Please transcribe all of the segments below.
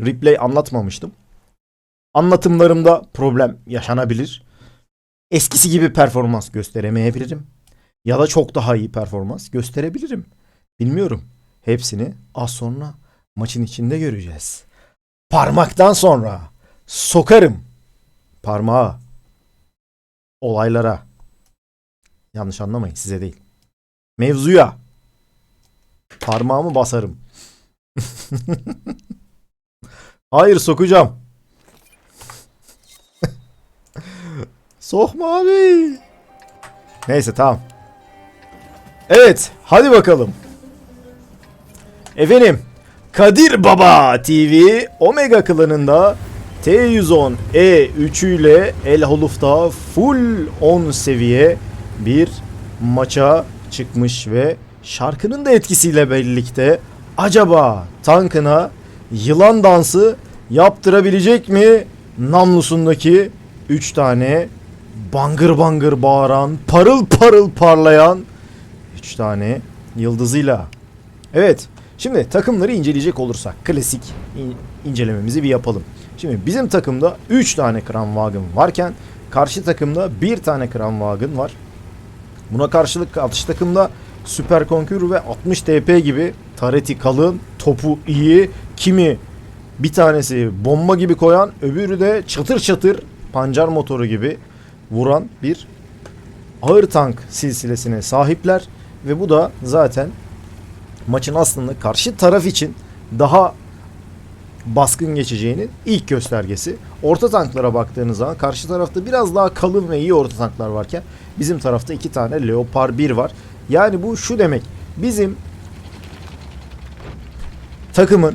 Replay anlatmamıştım. Anlatımlarımda problem yaşanabilir. Eskisi gibi performans gösteremeyebilirim. Ya da çok daha iyi performans gösterebilirim. Bilmiyorum. Hepsini az sonra maçın içinde göreceğiz. Parmaktan sonra sokarım parmağı olaylara. Yanlış anlamayın size değil. Mevzuya parmağımı basarım. Hayır sokacağım. Sokma abi. Neyse tamam. Evet hadi bakalım. Efendim Kadir Baba TV Omega klanında T110 E3 ile El Holuf'ta full 10 seviye bir maça çıkmış ve şarkının da etkisiyle birlikte acaba tankına yılan dansı yaptırabilecek mi namlusundaki 3 tane bangır bangır bağıran parıl parıl parlayan 3 tane yıldızıyla. Evet şimdi takımları inceleyecek olursak klasik in- incelememizi bir yapalım. Şimdi bizim takımda 3 tane Kranwagen varken karşı takımda 1 tane Kranwagen var. Buna karşılık karşı takımda Süper Konkür ve 60 TP gibi tareti kalın, topu iyi, kimi bir tanesi bomba gibi koyan, öbürü de çatır çatır pancar motoru gibi vuran bir ağır tank silsilesine sahipler ve bu da zaten maçın aslında karşı taraf için daha baskın geçeceğinin ilk göstergesi. Orta tanklara baktığınız zaman karşı tarafta biraz daha kalın ve iyi orta tanklar varken bizim tarafta iki tane Leopard 1 var. Yani bu şu demek. Bizim takımın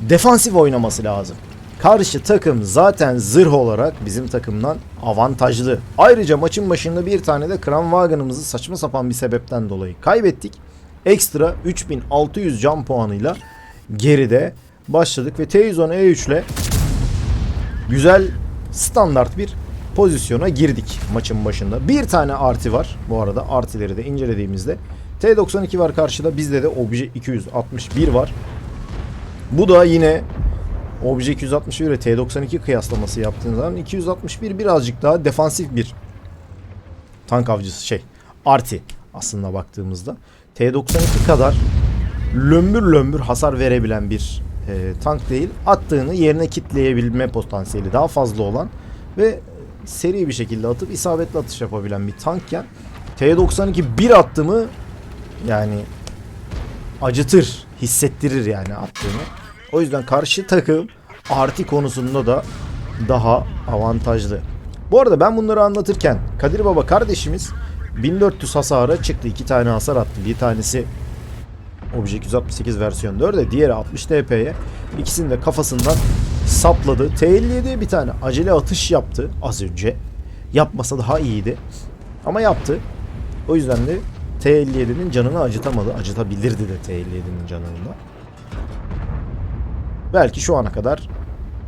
defansif oynaması lazım. Karşı takım zaten zırh olarak bizim takımdan avantajlı. Ayrıca maçın başında bir tane de Kranwagen'ımızı saçma sapan bir sebepten dolayı kaybettik. Ekstra 3600 can puanıyla geride başladık ve T110 E3 ile güzel standart bir pozisyona girdik maçın başında. Bir tane arti var bu arada artileri de incelediğimizde. T92 var karşıda bizde de obje 261 var. Bu da yine obje 261 ve T92 kıyaslaması yaptığınız zaman 261 birazcık daha defansif bir tank avcısı şey arti aslında baktığımızda. T92 kadar lömbür lömbür hasar verebilen bir e, tank değil. Attığını yerine kitleyebilme potansiyeli daha fazla olan ve seri bir şekilde atıp isabetli atış yapabilen bir tankken T92 bir attı mı yani acıtır, hissettirir yani attığını. O yüzden karşı takım arti konusunda da daha avantajlı. Bu arada ben bunları anlatırken Kadir Baba kardeşimiz 1400 hasara çıktı. iki tane hasar attı. Bir tanesi Obje 268 versiyon 4'e diğeri 60 TP'ye. İkisini de kafasından sapladı. T57'ye bir tane acele atış yaptı az önce. Yapmasa daha iyiydi. Ama yaptı. O yüzden de T57'nin canını acıtamadı. Acıtabilirdi de T57'nin canını. Belki şu ana kadar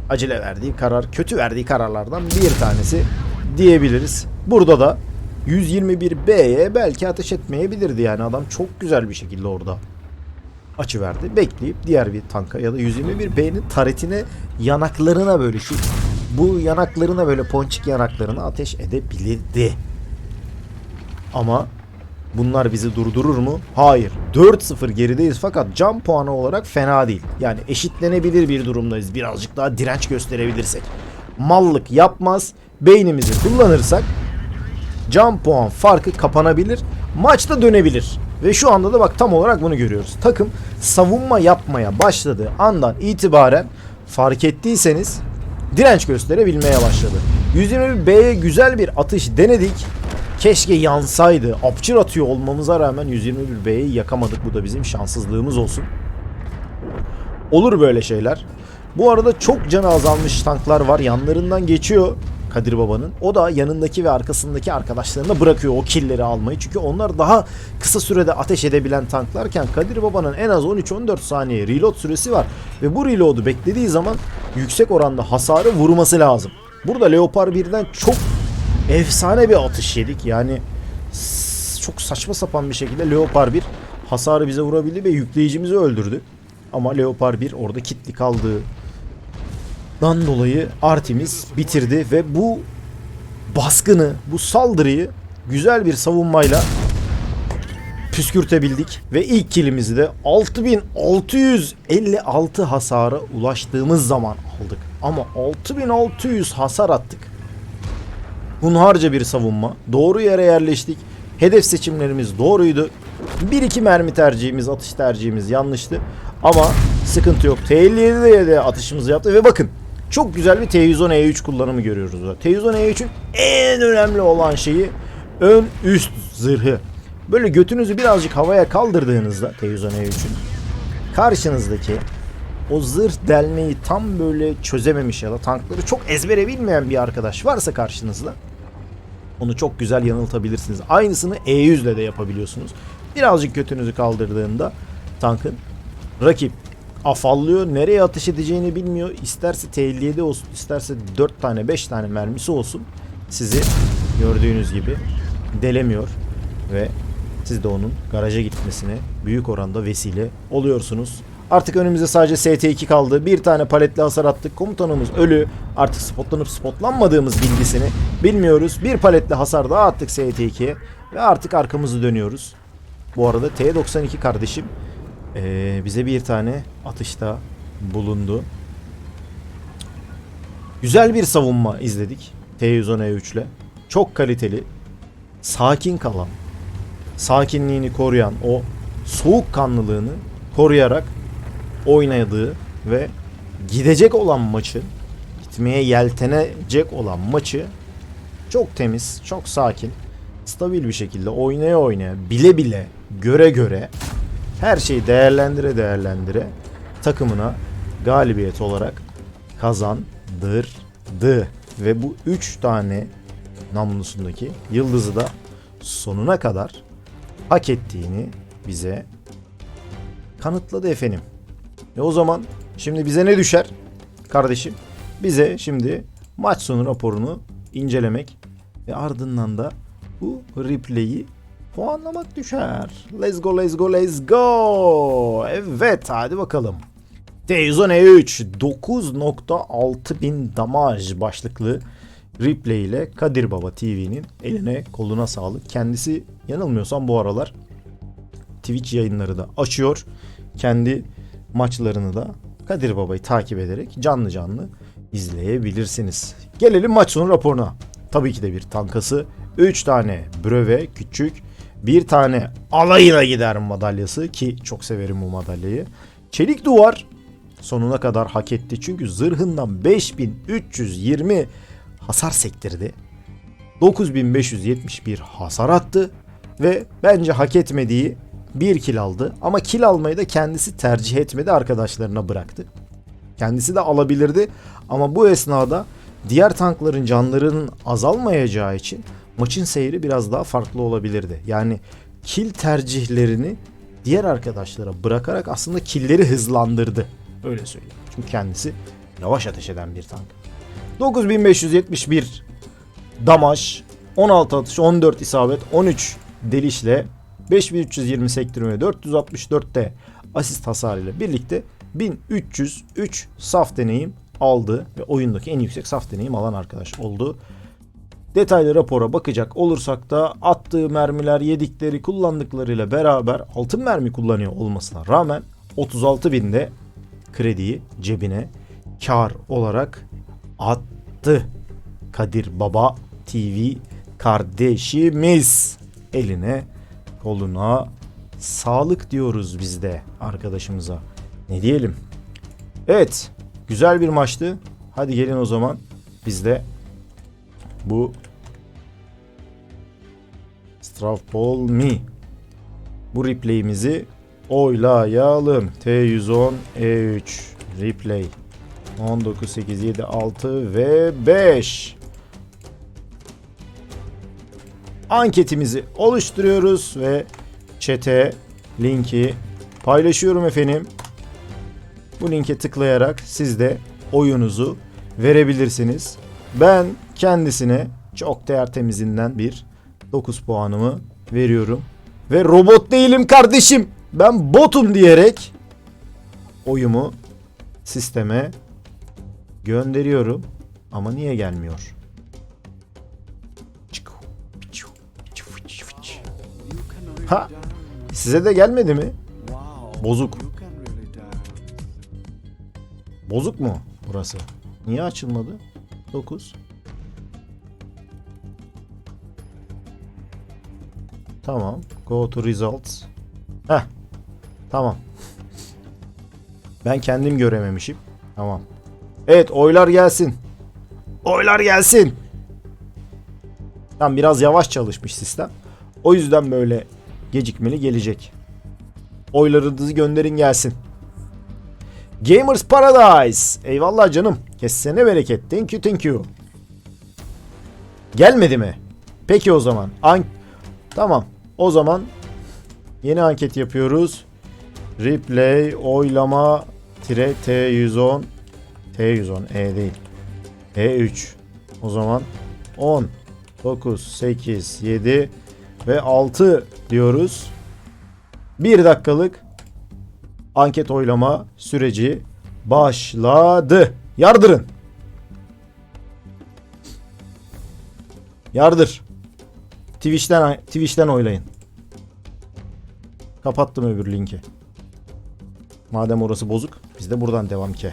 acele verdiği karar, kötü verdiği kararlardan bir tanesi diyebiliriz. Burada da 121B'ye belki ateş etmeyebilirdi yani adam çok güzel bir şekilde orada açı verdi. Bekleyip diğer bir tanka ya da 121B'nin taretine yanaklarına böyle şu bu yanaklarına böyle ponçik yanaklarına ateş edebilirdi. Ama bunlar bizi durdurur mu? Hayır. 4-0 gerideyiz fakat can puanı olarak fena değil. Yani eşitlenebilir bir durumdayız. Birazcık daha direnç gösterebilirsek. Mallık yapmaz. Beynimizi kullanırsak can puan farkı kapanabilir. Maçta dönebilir. Ve şu anda da bak tam olarak bunu görüyoruz. Takım savunma yapmaya başladığı andan itibaren fark ettiyseniz direnç gösterebilmeye başladı. 121B'ye güzel bir atış denedik. Keşke yansaydı. Apçır atıyor olmamıza rağmen 121B'yi yakamadık. Bu da bizim şanssızlığımız olsun. Olur böyle şeyler. Bu arada çok canı azalmış tanklar var. Yanlarından geçiyor Kadir Baba'nın. O da yanındaki ve arkasındaki arkadaşlarına bırakıyor o killeri almayı. Çünkü onlar daha kısa sürede ateş edebilen tanklarken Kadir Baba'nın en az 13-14 saniye reload süresi var. Ve bu reload'u beklediği zaman yüksek oranda hasarı vurması lazım. Burada Leopard 1'den çok efsane bir atış yedik. Yani çok saçma sapan bir şekilde Leopard 1 hasarı bize vurabildi ve yükleyicimizi öldürdü. Ama Leopard 1 orada kitli kaldığı Dan dolayı Artemis bitirdi ve bu baskını, bu saldırıyı güzel bir savunmayla püskürtebildik ve ilk kilimizi de 6656 hasara ulaştığımız zaman aldık. Ama 6600 hasar attık. Hunharca bir savunma. Doğru yere yerleştik. Hedef seçimlerimiz doğruydu. 1-2 mermi tercihimiz, atış tercihimiz yanlıştı. Ama sıkıntı yok. T57'de de atışımızı yaptı ve bakın çok güzel bir T110E3 kullanımı görüyoruz. burada. T110E3'ün en önemli olan şeyi ön üst zırhı. Böyle götünüzü birazcık havaya kaldırdığınızda T110E3'ün karşınızdaki o zırh delmeyi tam böyle çözememiş ya da tankları çok ezbere bilmeyen bir arkadaş varsa karşınızda onu çok güzel yanıltabilirsiniz. Aynısını E100 ile de yapabiliyorsunuz. Birazcık götünüzü kaldırdığında tankın rakip afallıyor. Nereye ateş edeceğini bilmiyor. İsterse T57 olsun, isterse 4 tane 5 tane mermisi olsun. Sizi gördüğünüz gibi delemiyor ve siz de onun garaja gitmesine büyük oranda vesile oluyorsunuz. Artık önümüzde sadece ST2 kaldı. Bir tane paletli hasar attık. Komutanımız ölü. Artık spotlanıp spotlanmadığımız bilgisini bilmiyoruz. Bir paletli hasar daha attık ST2'ye. Ve artık arkamızı dönüyoruz. Bu arada T92 kardeşim eee, bize bir tane atışta bulundu. Güzel bir savunma izledik. T110E3 ile. Çok kaliteli. Sakin kalan. Sakinliğini koruyan o soğukkanlılığını koruyarak oynadığı ve gidecek olan maçı gitmeye yeltenecek olan maçı çok temiz, çok sakin, stabil bir şekilde oynaya oynaya, bile bile, göre göre her şeyi değerlendire değerlendire takımına galibiyet olarak kazandırdı. Ve bu 3 tane namlusundaki yıldızı da sonuna kadar hak ettiğini bize kanıtladı efendim. E o zaman şimdi bize ne düşer kardeşim? Bize şimdi maç sonu raporunu incelemek ve ardından da bu replay'i puanlamak düşer. Let's go, let's go, let's go. Evet, hadi bakalım. T110E3 9.6 bin damaj başlıklı replay ile Kadir Baba TV'nin eline koluna sağlık. Kendisi yanılmıyorsam bu aralar Twitch yayınları da açıyor. Kendi maçlarını da Kadir Baba'yı takip ederek canlı canlı izleyebilirsiniz. Gelelim maç sonu raporuna. Tabii ki de bir tankası, 3 tane bröve küçük, bir tane alayına gider madalyası ki çok severim bu madalyayı. Çelik duvar sonuna kadar hak etti çünkü zırhından 5320 hasar sektirdi. 9571 hasar attı ve bence hak etmediği bir kill aldı. Ama kill almayı da kendisi tercih etmedi arkadaşlarına bıraktı. Kendisi de alabilirdi ama bu esnada diğer tankların canlarının azalmayacağı için maçın seyri biraz daha farklı olabilirdi. Yani kill tercihlerini diğer arkadaşlara bırakarak aslında killleri hızlandırdı. Öyle söyleyeyim. Çünkü kendisi yavaş ateş eden bir tank. 9571 damaj, 16 atış, 14 isabet, 13 delişle 5320 sektirme 464'te asist hasarı ile birlikte 1303 saf deneyim aldı ve oyundaki en yüksek saf deneyim alan arkadaş oldu. Detaylı rapora bakacak olursak da attığı mermiler, yedikleri, kullandıklarıyla beraber altın mermi kullanıyor olmasına rağmen 36 binde krediyi cebine kar olarak attı. Kadir Baba TV kardeşimiz eline koluna sağlık diyoruz biz de arkadaşımıza. Ne diyelim? Evet, güzel bir maçtı. Hadi gelin o zaman biz de bu Strafball Mi bu replay'imizi oylayalım. T110 E3 replay 19 8 7 6 ve 5 anketimizi oluşturuyoruz ve chat'e linki paylaşıyorum efendim. Bu linke tıklayarak siz de oyunuzu verebilirsiniz. Ben kendisine çok değer temizinden bir 9 puanımı veriyorum. Ve robot değilim kardeşim. Ben botum diyerek oyumu sisteme Gönderiyorum. Ama niye gelmiyor? Ha! Size de gelmedi mi? Bozuk. Bozuk mu burası? Niye açılmadı? 9. Tamam. Go to results. Heh. Tamam. Ben kendim görememişim. Tamam. Evet oylar gelsin. Oylar gelsin. Tam biraz yavaş çalışmış sistem. O yüzden böyle gecikmeli gelecek. Oylarınızı gönderin gelsin. Gamers Paradise. Eyvallah canım. Kessene bereket. Thank you thank you. Gelmedi mi? Peki o zaman. An tamam. O zaman yeni anket yapıyoruz. Replay oylama tire T110 T110 E değil. E3. O zaman 10 9 8 7 ve 6 diyoruz. 1 dakikalık anket oylama süreci başladı. Yardırın. Yardır. Twitch'ten Twitch'ten oylayın. Kapattım öbür linki. Madem orası bozuk, biz de buradan devam ki.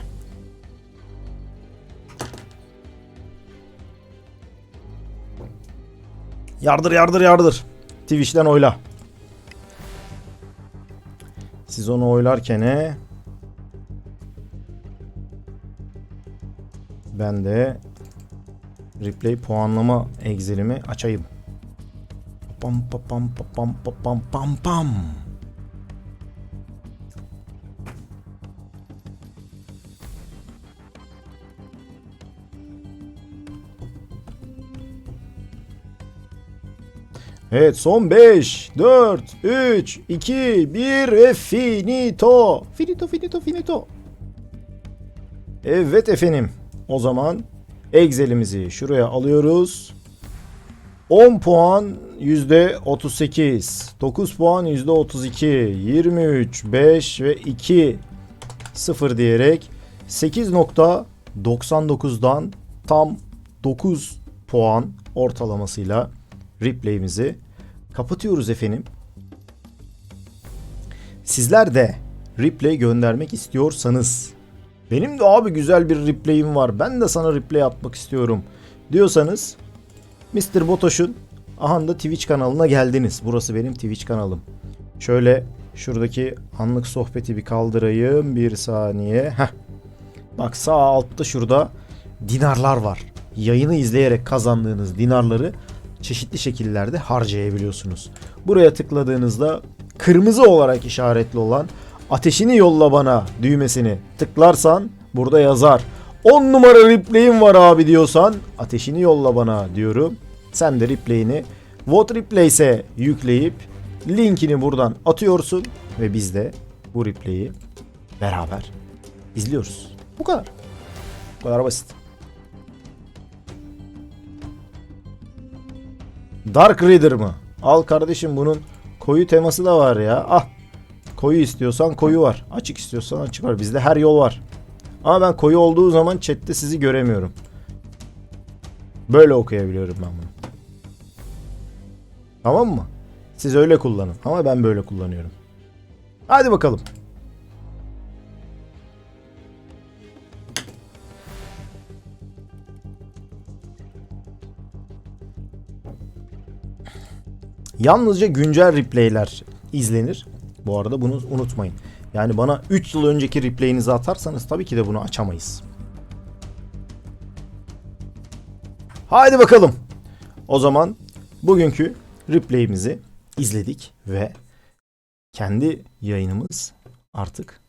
Yardır yardır yardır. Twitch'ten oyla. Siz onu oylarken ben de replay puanlama Excel'imi açayım. Pam pam pam pam pam pam pam. Evet son 5, 4, 3, 2, 1 ve finito. Finito, finito, finito. Evet efendim. O zaman Excel'imizi şuraya alıyoruz. 10 puan %38, 9 puan %32, 23, 5 ve 2 0 diyerek 8.99'dan tam 9 puan ortalamasıyla replay'imizi kapatıyoruz efendim. Sizler de replay göndermek istiyorsanız benim de abi güzel bir replay'im var. Ben de sana replay atmak istiyorum diyorsanız Mr. Botoş'un Ahanda Twitch kanalına geldiniz. Burası benim Twitch kanalım. Şöyle şuradaki anlık sohbeti bir kaldırayım. Bir saniye. Heh. Bak sağ altta şurada dinarlar var. Yayını izleyerek kazandığınız dinarları çeşitli şekillerde harcayabiliyorsunuz. Buraya tıkladığınızda kırmızı olarak işaretli olan ateşini yolla bana düğmesini tıklarsan burada yazar. 10 numara replay'im var abi diyorsan ateşini yolla bana diyorum. Sen de replay'ini Vote Replace'e yükleyip linkini buradan atıyorsun ve biz de bu replay'i beraber izliyoruz. Bu kadar. Bu kadar basit. Dark Reader mı? Al kardeşim bunun koyu teması da var ya. Ah. Koyu istiyorsan koyu var. Açık istiyorsan açık var. Bizde her yol var. Ama ben koyu olduğu zaman chatte sizi göremiyorum. Böyle okuyabiliyorum ben bunu. Tamam mı? Siz öyle kullanın. Ama ben böyle kullanıyorum. Hadi bakalım. Yalnızca güncel replayler izlenir. Bu arada bunu unutmayın. Yani bana 3 yıl önceki replay'inizi atarsanız tabii ki de bunu açamayız. Haydi bakalım. O zaman bugünkü replay'imizi izledik ve kendi yayınımız artık